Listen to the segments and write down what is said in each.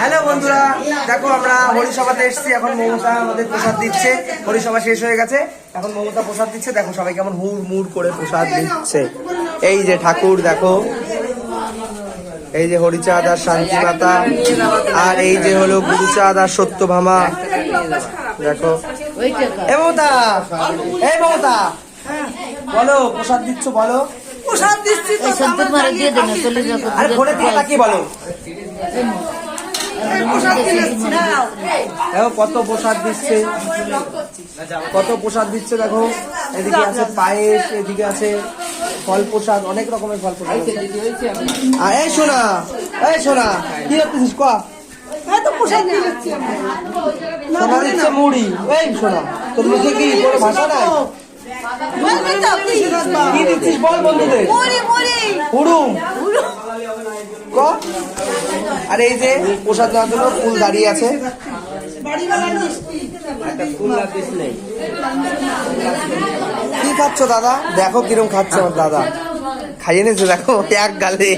Hello বন্ধুরা দেখো আমরা হরিসভাতে এসেছি এখন মমতা আমাদের প্রসাদ দিচ্ছে। হরিসভা শেষ হয়ে গেছে এখন মমতা প্রসাদ দিচ্ছে। দেখো সবাই কেমন হুড় মুড় করে প্রসাদ দিচ্ছে। এই যে ঠাকুর দেখো। এই যে হরিচাঁদ আর শান্তি মাতা আর এই যে হলো গুরুচাঁদ আর সত্যভামা। দেখো। এ মমতা এই মমতা। বলো প্রসাদ দিচ্ছ বলো। প্রসাদ দিচ্ছি তো দিয়ে দেন চলে আরে তাকিয়ে বলো। দেখো কত প্রসাদ দিচ্ছে। কত প্রসাদ দিচ্ছে দেখো। এদিকে আছে পায়েস এদিকে আছে ফল প্রসাদ অনেক রকমের ফল প্রসাদ এই শোনা এই শোনা কি করতেছিস ক? দিয়ে দিচ্ছি মুড়ি। এই শোনা তোর মুখে কি কোনো ভাষা নাই? কি দিচ্ছিস বল বন্ধুদের? হুড়ুম। ক? আর এই যে প্রসাদ নেওয়ার জন্য ফুল দাঁড়িয়ে আছে। কি খাচ্ছ দাদা? দেখো কিরম খাচ্ছে আমার দাদা। খাইয়ে নিয়েছে দেখো এক গালে।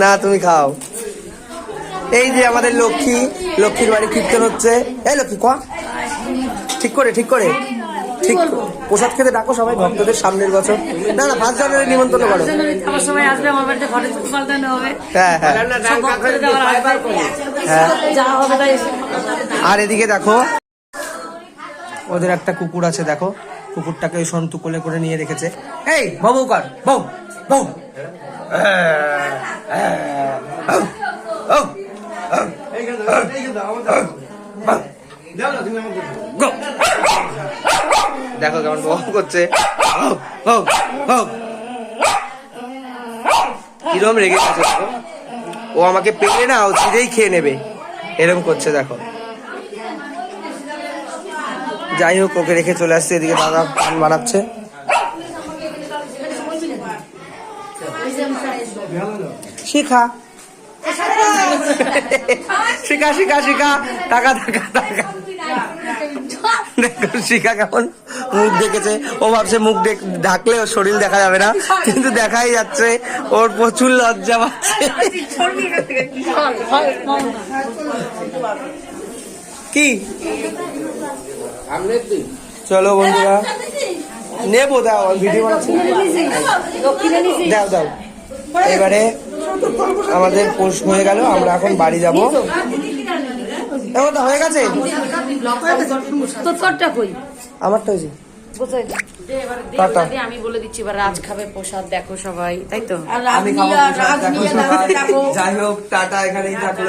না তুমি খাও। এই যে আমাদের লক্ষ্মী লক্ষ্মীর বাড়ি কীর্তন হচ্ছে। এই লক্ষ্মী ক? ঠিক করে ঠিক করে। ঠিক প্রসাদ খেতে ডাকো সবাই ভক্তদের সামনের বছর। না না ফার্স্ট জানুয়ারি নিমন্ত্রণ করো। আমার সময় আসবে আমার বাড়িতে ঘরে পাল্টানো হবে। হ্যাঁ হ্যাঁ। হ্যাঁ। আর এদিকে দেখো ওদের একটা কুকুর আছে দেখো। কুকুরটাকে ওই সন্তু কোলে করে নিয়ে রেখেছে। এই বাবু কর। বউ বউ। দেখো কেমন বউ করছে। কিরম রেগে গেছে ও আমাকে পেলে না, ও চিরেই খেয়ে নেবে। এরকম করছে দেখো। যাই হোক, ওকে রেখে চলে আসছে, এদিকে দাদা পান বানাচ্ছে। শিখা। শিখা শিখা শিখা। টাকা টাকা টাকা। শিখা কেমন? মুখ দেখেছে। ও ভাবছে মুখ ঢাকলে ওর শরীর দেখা যাবে না। কিন্তু দেখাই যাচ্ছে। ওর প্রচুর লজ্জা পাচ্ছে। কি? চলো বন্ধুরা। নেব, দাও ভিডিও দাও দাও। এবারে আমাদের পোষ হয়ে গেল। আমরা এখন বাড়ি যাব। এমন হয়ে গেছে? তোর তোরটা কই? আমারটা হয়েছে টাটা। আমি বলে দিচ্ছি এবার রাজ খাবে প্রসাদ দেখো সবাই তাই তো? আমি খাব যাই হোক টাটা এখানেই থাকল।